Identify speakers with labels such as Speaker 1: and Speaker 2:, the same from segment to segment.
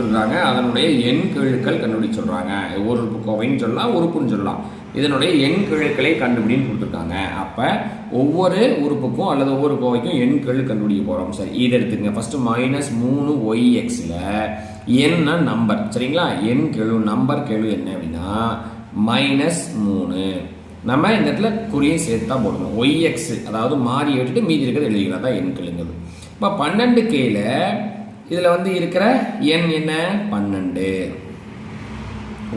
Speaker 1: கொடுத்துருக்காங்க. அதனுடைய எண் கெழுக்கள் கண்டுபிடிச்சு சொல்கிறாங்க ஒரு உறுப்பு கோவைன்னு சொல்லலாம் உறுப்புன்னு சொல்லலாம். இதனுடைய எண் கிழக்களை கண்டுபிடின்னு கொடுத்துருக்காங்க. அப்போ ஒவ்வொரு உறுப்புக்கும் அல்லது ஒவ்வொரு கோவைக்கும் எண் கெழு கண்டுபிடிக்க போகிறோம் சரி இதை எடுத்துங்க ஃபஸ்ட்டு மைனஸ் மூணு ஒய் எக்ஸில் என்ன நம்பர் சரிங்களா? எண் கெழு நம்பர் கெழு என்ன அப்படின்னா மைனஸ் மூணு. நம்ம இந்த இடத்துல குறியை சேர்த்து தான் போடணும் ஒய் எக்ஸ் அதாவது மாறி எடுத்துட்டு மீதி இருக்கிறது எழுதிக்கிறதா எண் கெழுங்கிறது. இப்போ பன்னெண்டு கேல இதில் வந்து இருக்கிற எண் என்ன? பன்னெண்டு.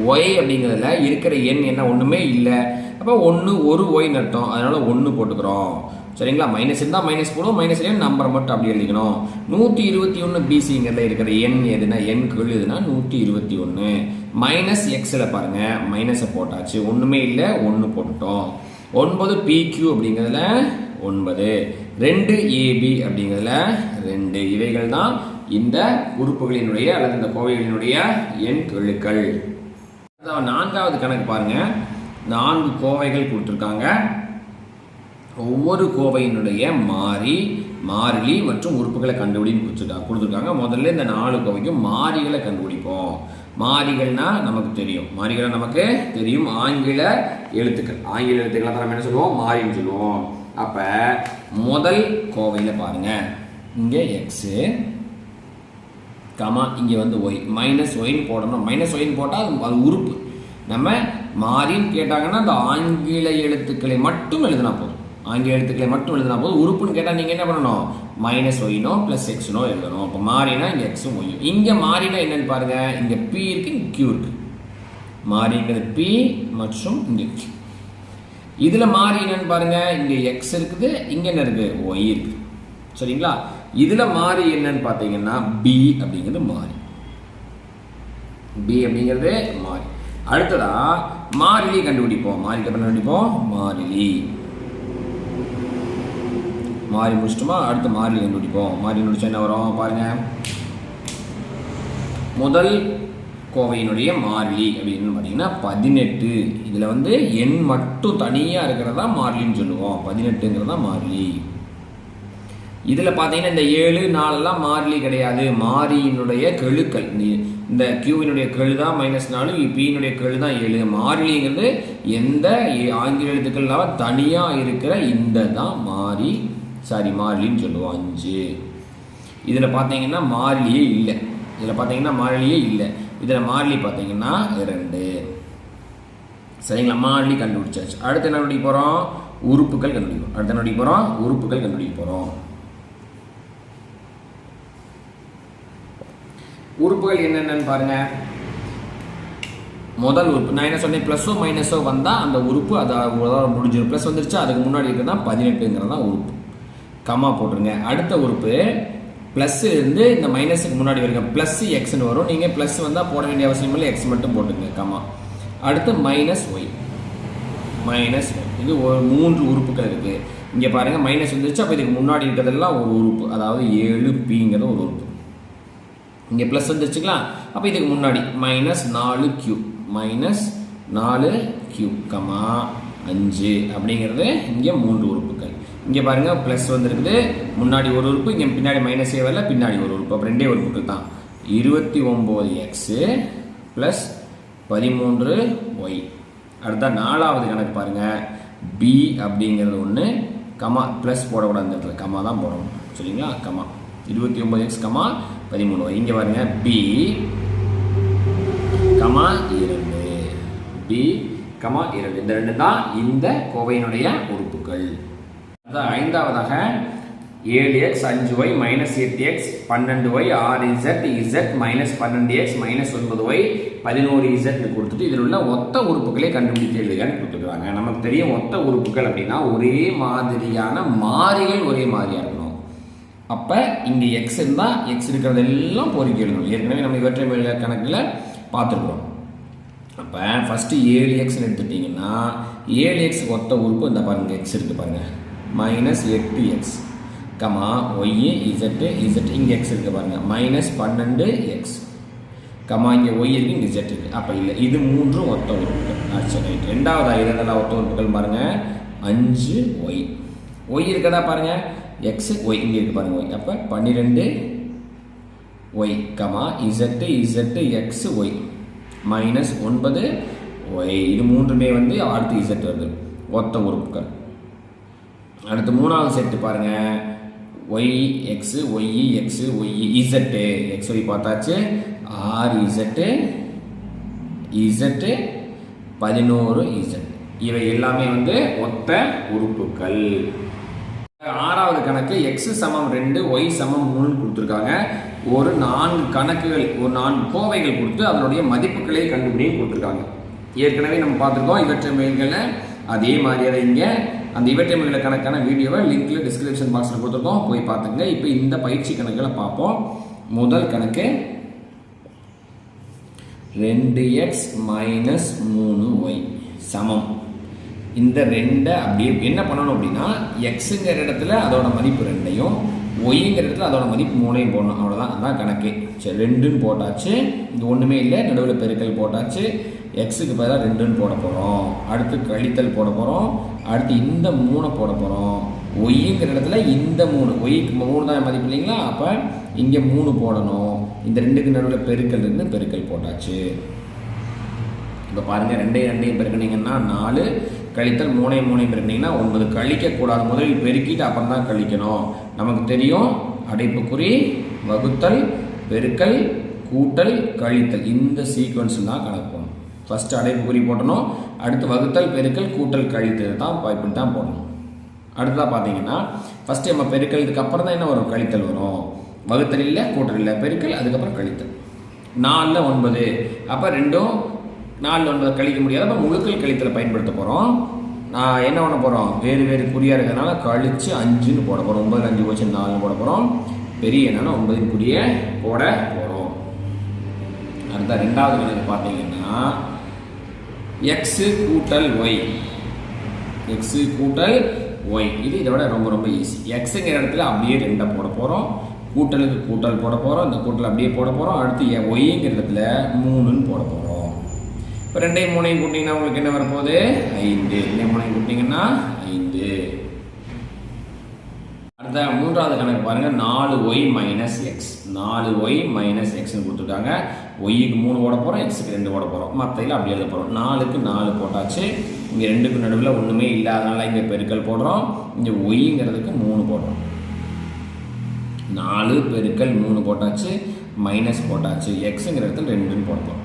Speaker 1: ஒய் அப்படிங்கிறதுல இருக்கிற எண் என்ன? ஒன்றுமே இல்லை. அப்போ ஒன்று ஒரு ஒய் நட்டோம் அதனால் ஒன்று போட்டுக்கிறோம். சரிங்களா? மைனஸ் இருந்தால் மைனஸ் போடுவோம். மைனஸ் நம்பரை மட்டும் அப்படி எழுதிக்கணும். நூற்றி இருபத்தி ஒன்று பிசிங்கிறதுல இருக்கிற எண் எதுனா எண் கீழ் எதுனா நூற்றி இருபத்தி ஒன்று மைனஸ் எக்ஸில் பாருங்கள் மைனஸை போட்டாச்சு. ஒன்றுமே இல்லை ஒன்று போட்டுட்டோம். ஒன்பது பிக்யூ அப்படிங்கிறதுல ஒன்பது. ரெண்டு ஏபி அப்படிங்கிறதுல ரெண்டு. இவைகள் தான் இந்த உறுப்புகளினுடைய அல்லது இந்த கோவைகளினுடைய எண் கெழுக்கள் அதாவது நான்காவது கணக்கு பாருங்க. நான்கு கோவைகள் கொடுத்துருக்காங்க. ஒவ்வொரு கோவையினுடைய மாறி மாறிலி மற்றும் உறுப்புகளை கண்டுபிடின்னு கொடுத்துருக்காங்க கொடுத்துருக்காங்க. முதல்ல இந்த நாலு கோவைக்கும் மாறிகளை கண்டுபிடிப்போம். மாறிகள்னா நமக்கு தெரியும். மாறிகளை நமக்கு தெரியும். ஆங்கில எழுத்துக்கள். ஆங்கில எழுத்துக்களை நம்ம என்ன சொல்லுவோம்? மாறின்னு சொல்லுவோம். அப்போ முதல் கோவையில் பாருங்கள் இங்கே எக்ஸு கமா இங்கே வந்து ஒய் மைனஸ் ஒயின் போடணும். மைனஸ் ஒயின் போட்டால் அது அது உறுப்பு. நம்ம மாறின்னு கேட்டாங்கன்னா அந்த ஆங்கில எழுத்துக்களை மட்டும் எழுதினா போதும். ஆங்கில எழுத்துக்களை மட்டும் எழுதினா போதும். உறுப்புன்னு கேட்டால் நீங்கள் என்ன பண்ணணும்? மைனஸ் ஒயினோ ப்ளஸ் எக்ஸ்னோ எழுதணும். இப்போ மாறினா இங்கே எக்ஸும் ஒய்யும் இங்கே மாறினா என்னன்னு பாருங்கள் இங்கே பி இருக்கு இங்கே கியூ இருக்கு. மாறிங்கிறது பி மற்றும் இங்கே கியூ இதில் மாறி என்னன்னு பாருங்கள் இங்கே எக்ஸ் இருக்குது இங்கே என்ன இருக்குது? ஒய் இருக்கு சரிங்களா? இதில் மாறி என்னன்னு பார்த்தீங்கன்னா பி அப்படிங்கிறது மாறி. பி அப்படிங்கிறது மாறி. அடுத்ததா மாறிலி கண்டுபிடிப்போம். மாறிலி கண்டுபிடிப்போம்? மாறிலி. மாறி முடிச்சிட்டோமா? அடுத்து மாறிலி கண்டுபிடிப்போம். மாறி முடிச்சா என்ன வரும்? பாருங்க. முதல் கோவையினுடைய மாறிலி அப்படின்னு பார்த்தீங்கன்னா பதினெட்டு. இதில் வந்து எண் மட்டும் தனியாக இருக்கிறதா மாறிலின்னு சொல்லுவோம். பதினெட்டுங்கிறதா மாறிலி. இதில் பார்த்தீங்கன்னா இந்த ஏழு நாலெல்லாம் மாறிலி கிடையாது. மாறியினுடைய கெழுக்கள். இந்த- இந்த கியூவினுடைய கெழு தான் மைனஸ் நாலு பியினுடைய கெழு தான் ஏழு. மாறிலிங்கிறது எந்த ஏ- ஆங்கில எழுத்துக்கள் இல்லாமல் தனியாக இருக்கிற இந்த தான் மாறி சாரி மாறிலின்னு சொல்லுவோம். அஞ்சு. இதில் பார்த்தீங்கன்னா மாறிலியே இல்லை. இதில் பார்த்தீங்கன்னா மாறிலியே இல்லை. இதில் மாறிலி பார்த்தீங்கன்னா ரெண்டு சரிங்களா? மாறிலி கண்டுபிடிச்சாச்சு. அடுத்து என்ன நடிக்க போகிறோம் உறுப்புகள் கண்டுபிடிப்போம் அடுத்து என்ன நடிக்க போகிறோம் உறுப்புகள் கண்டுபிடிக்க போகிறோம் உறுப்புகள் என்னென்னு பாருங்க. முதல் உறுப்பு. நான் என்ன சொன்னேன்? ப்ளஸ்ஸோ மைனஸோ வந்தால் அந்த உறுப்பு அதை அதோட முடிஞ்சிடும் ப்ளஸ் வந்துருச்சு? அதுக்கு முன்னாடி இருக்கிறது தான் பதினெட்டுங்கிறது தான் உறுப்பு. கம்மா போட்டுருங்க. அடுத்த உறுப்பு ப்ளஸ் இருந்து இந்த மைனஸுக்கு முன்னாடி வருங்க ப்ளஸ் எக்ஸ்னு வரும். நீங்கள் ப்ளஸ் வந்தால் போட வேண்டிய அவசியம் இல்லை. எக்ஸ் மட்டும் போட்டுங்க கம்மா அடுத்து மைனஸ் ஒய் மைனஸ் இது ஒரு மூன்று உறுப்புகள் இருக்குது இங்கே பாருங்கள் மைனஸ் வந்துருச்சு. அப்போ இதுக்கு முன்னாடி இருக்கிறதெல்லாம் ஒரு உறுப்பு. அதாவது ஏழு பிங்கிறது ஒரு உறுப்பு. இங்கே ப்ளஸ் வந்துருச்சுங்களா? அப்போ இதுக்கு முன்னாடி மைனஸ் நாலு கியூ மைனஸ் நாலு கியூ கமா அஞ்சு அப்படிங்கிறது இங்கே மூன்று உறுப்புகள். இங்கே பாருங்கள் ப்ளஸ் வந்துருக்குது முன்னாடி ஒரு உறுப்பு இங்கே பின்னாடி மைனஸே வரல பின்னாடி ஒரு உறுப்பு. அப்போ ரெண்டே உறுப்புகள் தான். இருபத்தி ஒம்பது எக்ஸு ப்ளஸ் பதிமூன்று ஒய் அடுத்த நாலாவது கணக்கு பாருங்கள் பி அப்படிங்கிறது ஒன்று கமா ப்ளஸ் போடக்கூடாது இந்த இடத்துல கமா தான் போடணும். சரிங்களா? கமா இருபத்தி ஒம்பது எக்ஸ் கமா பதிமூணு. இங்கே பாருங்க. பி கமா இரண்டு. பி கமா இரண்டு. இந்த ரெண்டு தான் இந்த கோவையினுடைய உறுப்புகள். அதான் ஐந்தாவதாக ஏழு எக்ஸ் அஞ்சு ஒய் மைனஸ் எட்டு எக்ஸ் பன்னெண்டு ஒய் ஆறு இசட் இசட் மைனஸ் பன்னெண்டு எக்ஸ் மைனஸ் ஒன்பது ஒய் பதினோரு இசட்னு கொடுத்துட்டு இதில் உள்ள ஒத்த உறுப்புகளே கண்டுபிடித்து எழுதுகன்னு கொடுத்துருக்காங்க. நமக்கு தெரியும் ஒத்த உறுப்புகள் அப்படின்னா ஒரே மாதிரியான மாறிகள் ஒரே மாதிரியாக இருக்கணும். அப்போ இங்கே எக்ஸ் இருந்தால் எக்ஸ் இருக்கிறதெல்லாம் பொறுக்கி எழுதணும். ஏற்கனவே நம்ம இவற்றை மேல கணக்கில் பார்த்துருக்குறோம். அப்போ ஃபஸ்ட்டு ஏழு எக்ஸ்னு எடுத்துட்டிங்கன்னா ஏழு எக்ஸ் ஒத்த உறுப்பு இந்த பாருங்கள் எக்ஸ் இருக்குது பாருங்கள் மைனஸ் எட்டு x comma y z z இங்கே எக்ஸ் இருக்குது பாருங்கள் மைனஸ் பன்னெண்டு எக்ஸ் கமா இங்கே ஒய் இருக்குது இங்கே இசட் இருக்குது அப்போ இல்லை இது மூன்றும் ஒத்த உறுப்புகள். ஆச்சு ரைட் ரெண்டாவது ஐதெல்லாம் ஒத்த உறுப்புகள் பாருங்கள் அஞ்சு ஒய் ஒய் இருக்கதா பாருங்கள் எக்ஸு ஒய் இங்கே இருக்குது பாருங்கள் ஒய் அப்போ பன்னிரெண்டு y comma z z x y minus ஒன்பது ஒய் இது மூன்றுமே வந்து அடுத்து இசட் வருது. ஒத்த உறுப்புகள். அடுத்து மூணாவது செட்டு பாருங்க. Y x y x y z x y பார்த்தாச்சு. ஆறு இசட்டு இசட்டு பதினோரு இசட் இவை எல்லாமே வந்து ஒத்த உறுப்புகள். ஆறாவது கணக்கு எக்ஸ் சமம் ரெண்டு ஒய் சமம் மூணு கொடுத்துருக்காங்க. ஒரு நான்கு கணக்குகள் ஒரு நான்கு கோவைகள் கொடுத்து அதனுடைய மதிப்புகளை கண்டுபிடி கொடுத்துருக்காங்க. ஏற்கனவே நம்ம பார்த்துருக்கோம் இவற்றை மெயில்களை அதே மாதிரியாக இங்கே. அந்த இவற்றை மெயில கணக்கான வீடியோவை லிங்க்கில் டிஸ்கிரிப்ஷன் பாக்ஸில் கொடுத்துருக்கோம். போய் பார்த்துங்க இப்போ இந்த பயிற்சி கணக்குகளை பார்ப்போம். முதல் கணக்கு ரெண்டு எக்ஸ் மைனஸ் மூணு ஒய் சமம். இந்த ரெண்டை அப்படியே என்ன பண்ணணும் அப்படின்னா எக்ஸுங்கிற இடத்துல அதோட மதிப்பு ரெண்டையும் ஒய்ங்கிற இடத்துல அதோட மதிப்பு மூணையும் போடணும். அவ்வளோதான் அதான் கணக்கு. சரி ரெண்டுன்னு போட்டாச்சு. இது ஒன்றுமே இல்லை. நடுவில் பெருக்கல் போட்டாச்சு. எக்ஸுக்கு பதிலாக ரெண்டுன்னு போட போகிறோம் அடுத்து கழித்தல் போட போகிறோம் அடுத்து இந்த மூணை போட போகிறோம் ஒய்ங்கிற இடத்துல இந்த மூணு. ஒய்க்கு மூணு தான் மதிப்பு இல்லைங்களா? அப்போ இங்கே மூணு போடணும். இந்த ரெண்டுக்கு நடுவில் பெருக்கல் இருந்து பெருக்கல் போட்டாச்சு. இப்போ பாருங்கள் ரெண்டையும் ரெண்டையும் பெருக்கினீங்கன்னா நாலு கழித்தல் மூணே மூணையும் பெருக்கினீங்கன்னா ஒன்பது கழிக்கக்கூடாது. முதலில் பெருக்கிட்டு அப்புறம் தான் கழிக்கணும். நமக்கு தெரியும் அடைப்புக்குறி வகுத்தல் பெருக்கல் கூட்டல் கழித்தல். இந்த சீக்வன்ஸ் தான் கணக்கும் ஃபஸ்ட்டு அடைப்புக்குறி போட்டணும். அடுத்து வகுத்தல் பெருக்கல் கூட்டல் கழித்தல் தான் இப்படி தான் போடணும். அடுத்ததாக பார்த்தீங்கன்னா ஃபஸ்ட்டு நம்ம பெருக்கல் இதுக்கப்புறம் தான் என்ன வரும்? கழித்தல் வரும். வகுத்தல் இல்லை கூட்டல் இல்லை பெருக்கல் அதுக்கப்புறம் கழித்தல். நாலில் ஒன்பது. அப்போ ரெண்டும் நாலு ஒன்பது கழிக்க முடியாது. அப்போ முழுக்கல் கழித்தலை பயன்படுத்த போகிறோம் நான் என்ன பண்ண போகிறோம் வேறு வேறு குறியாக இருக்கிறதுனால கழித்து அஞ்சுன்னு போட போகிறோம் ஒன்பது அஞ்சு போச்சு நாலுன்னு போட போகிறோம் பெரிய என்னன்னா ஒன்பதின் குறிய போட போகிறோம் அடுத்த ரெண்டாவது கணக்கு பார்த்தீங்கன்னா எக்ஸு கூட்டல் ஒய் எக்ஸு கூட்டல் ஒய் இது இதை விட ரொம்ப ரொம்ப ஈஸி எக்ஸுங்கிற இடத்துல அப்படியே ரெண்டை போட போகிறோம் கூட்டலுக்கு கூட்டல் போட போகிறோம் இந்த கூட்டல் அப்படியே போட போகிறோம் அடுத்து ஒய்ங்கிற இடத்துல மூணுன்னு போட போகிறோம் இப்போ ரெண்டையும் மூணையும் கூட்டிங்கன்னா உங்களுக்கு என்ன வரப்போகுது ஐந்து. ரெண்டையும் மூணையும் கூட்டிங்கன்னா ஐந்து. அடுத்த மூன்றாவது கணக்கு பாருங்கள் நாலு ஒய் மைனஸ் எக்ஸ் நாலு ஒய் மைனஸ் எக்ஸ்னு கொடுத்துருக்காங்க ஒய்க்கு மூணு ஓட போகிறோம் எக்ஸுக்கு ரெண்டு ஓட போகிறோம் மற்றையில் அப்படி எழுத போகிறோம் நாலுக்கு நாலு போட்டாச்சு. இங்கே ரெண்டுக்கு நடுவில் ஒன்றுமே இல்லாதனால இங்கே பெருக்கல் போடுறோம். இங்கே ஒய்ங்கிறதுக்கு மூணு போடுறோம். நாலு பெருக்கல் மூணு போட்டாச்சு. மைனஸ் போட்டாச்சு. எக்ஸுங்கிற இடத்துல ரெண்டுன்னு போட்டோம்.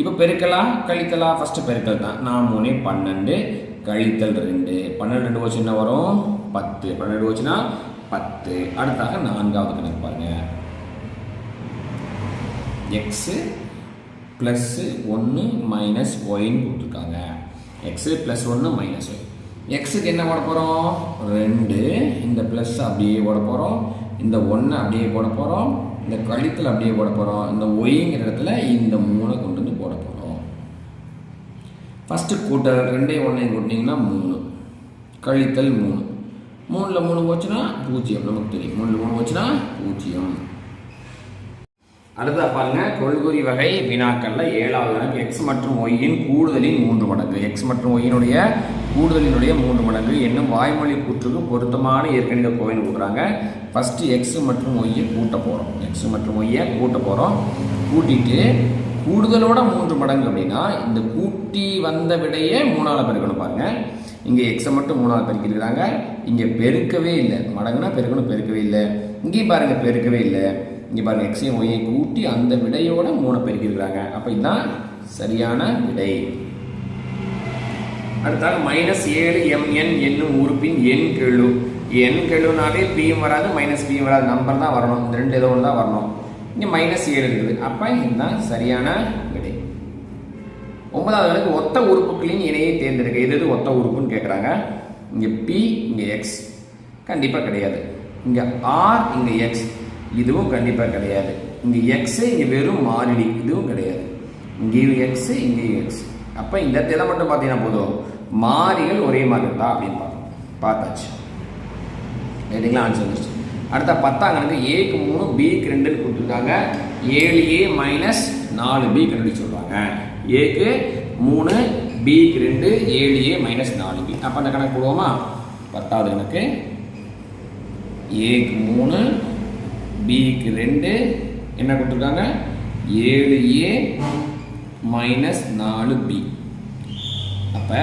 Speaker 1: இப்போ பெருக்கலா கழித்தலா? ஃபஸ்ட்டு பெருக்கல் தான். நான் மூணு பன்னெண்டு கழித்தல் ரெண்டு. பன்னெண்டு ரெண்டு வச்சு என்ன வரும்? பத்து. பன்னெண்டு வச்சுன்னா பத்து. அடுத்தாக நான்காவது கணக்கு பாருங்க. எக்ஸு ப்ளஸ்ஸு ஒன்று மைனஸ் ஒயின்னு கொடுத்துருக்காங்க. எக்ஸு ப்ளஸ் ஒன்று மைனஸ் ஒய் எக்ஸுக்கு என்ன போட போகிறோம் ரெண்டு. இந்த ப்ளஸ் அப்படியே போட போகிறோம் இந்த ஒன்றை அப்படியே போட போகிறோம் இந்த கழித்தல் அப்படியே போட போகிறோம் இந்த ஒய்ங்கிற இடத்துல இந்த மூணை கொண்டு வந்து போட போகிறோம் ஃபஸ்ட்டு கூட்டல் ரெண்டையும் ஒன்றையும் கூட்டினீங்கன்னா மூணு. கழித்தல் மூணு. மூணில் மூணு போச்சுன்னா பூஜ்ஜியம். நமக்கு தெரியும். மூணில் மூணு போச்சுன்னா பூஜ்ஜியம். அடுத்த பாருங்கள் கொள்குறி வகை வினாக்களில் ஏழாவது கணக்கு எக்ஸ் மற்றும் ஒய்யின் கூடுதலின் மூன்று மடங்கு. எக்ஸ் மற்றும் ஒய்யினுடைய கூடுதலினுடைய மூன்று மடங்கு. என்னும் வாய்மொழி கூற்றுக்கு பொருத்தமான இயற்கணித கோவைன்னு கொடுக்குறாங்க ஃபஸ்ட்டு எக்ஸ் மற்றும் ஒய்யை கூட்ட போகிறோம் எக்ஸ் மற்றும் ஒய்யை கூட்ட போகிறோம் கூட்டிட்டு கூடுதலோட மூன்று மடங்கு அப்படின்னா இந்த கூட்டி வந்த விடையே மூணாவது பெருக்கணும் பாருங்கள் இங்கே எக்ஸை மட்டும் மூணாவது பெருக்கிருக்கிறாங்க இங்கே பெருக்கவே இல்லை. மடங்குனா பெருக்கணும் பெருக்கவே இல்லை. இங்கேயும் பாருங்கள் பெருக்கவே இல்லை. இங்கே பாருங்கள் எக்ஸையும் ஒய்யை கூட்டி அந்த விடையோட மூணை பெருக்கிருக்கிறாங்க அப்போ இதுதான் சரியான விடை. அடுத்தாக மைனஸ் ஏழு எம்என் என்னும் உறுப்பின் எண் கெழு. எண் கெழுனாலே பியும் வராது மைனஸ் பியும் வராது. நம்பர் தான் வரணும். இந்த ரெண்டு ஏதோ ஒன்று தான் வரணும். இங்கே மைனஸ் ஏழு இருக்குது. அப்போ இதுதான் சரியான விடை. ஒன்பதாவது ஒத்த உறுப்புகளின் இணையை தேர்ந்தெடுக்க. எது எது ஒத்த உறுப்புன்னு கேட்குறாங்க இங்கே பி இங்கே எக்ஸ் கண்டிப்பாக கிடையாது. இங்கே ஆர் இங்கே எக்ஸ் இதுவும் கண்டிப்பாக கிடையாது. இங்கே எக்ஸு இங்கே வெறும் மாறிலி. இதுவும் கிடையாது. இங்கேயும் எக்ஸு இங்கேயும் எக்ஸ் அப்போ இந்த இடத்துல மட்டும் பார்த்தீங்கன்னா போதும். மாறிகள் ஒரே மாதிரி இருந்தா அப்படின்னு பார்த்தோம் பார்த்தாச்சு. ரைட்டுங்களா ஆன்சர் வந்துச்சு அடுத்த பத்தாம் கணக்கு ஏக்கு மூணு பிக்கு ரெண்டுன்னு கொடுத்துருக்காங்க. ஏழு ஏ மைனஸ் நாலு பி கண்டுபிடிச்சு சொல்கிறாங்க ஏக்கு மூணு பிக்கு ரெண்டு ஏழு ஏ மைனஸ் நாலு பி அப்போ அந்த கணக்கு போடுவோமா? பத்தாவது கணக்கு. ஏக்கு மூணு பிக்கு ரெண்டு. என்ன கொடுத்துருக்காங்க? ஏழு ஏ மைனஸ் நாலு பி அப்போ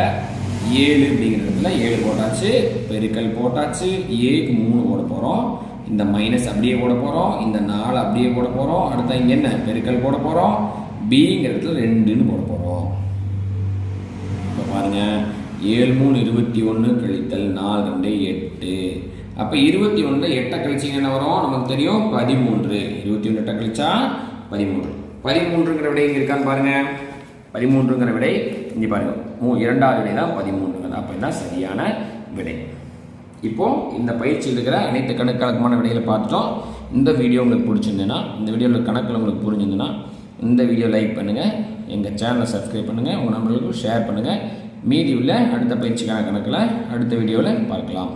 Speaker 1: ஏழு அப்படிங்கிற இடத்துல ஏழு போட்டாச்சு பெருக்கல் போட்டாச்சு ஏக்கு மூணு போட போகிறோம் இந்த மைனஸ் அப்படியே போட போகிறோம் இந்த நாலு அப்படியே போட போகிறோம் அடுத்த இங்கே என்ன? பெருக்கல் போட போகிறோம் பிங்கிற இடத்துல ரெண்டுன்னு போட போகிறோம் இப்போ பாருங்கள் ஏழு மூணு இருபத்தி ஒன்று கழித்தல் நாலு ரெண்டு எட்டு. அப்போ இருபத்தி ஒன்றில் எட்டை கழிச்சிங்க என்ன வரும்? நமக்கு தெரியும் பதிமூன்று. இருபத்தி ஒன்று எட்டை கழிச்சா பதிமூன்று. பதிமூன்றுங்கிற விடை இங்கே இருக்கான்னு பாருங்கள் பதிமூன்றுங்கிற விடை இங்கே பாருங்கள் மூ இரண்டாவது விடை தான் பதிமூன்றுங்கிறது. அப்போ தான் சரியான விடை. இப்போ இந்த பயிற்சியில் இருக்கிற அனைத்து கணக்கணக்கமான விடைகளை பார்த்துட்டோம். இந்த வீடியோ உங்களுக்கு பிடிச்சிருந்ததுன்னா இந்த வீடியோவில் கணக்கில் உங்களுக்கு புரிஞ்சிருந்துன்னா இந்த வீடியோ லைக் பண்ணுங்கள் எங்கள் சேனலை சப்ஸ்கிரைப் பண்ணுங்கள் உங்கள் நண்பர்களுக்கும் ஷேர் பண்ணுங்கள் மீதி உள்ள அடுத்த பயிற்சிக்கான கணக்கில் அடுத்த வீடியோவில் பார்க்கலாம்.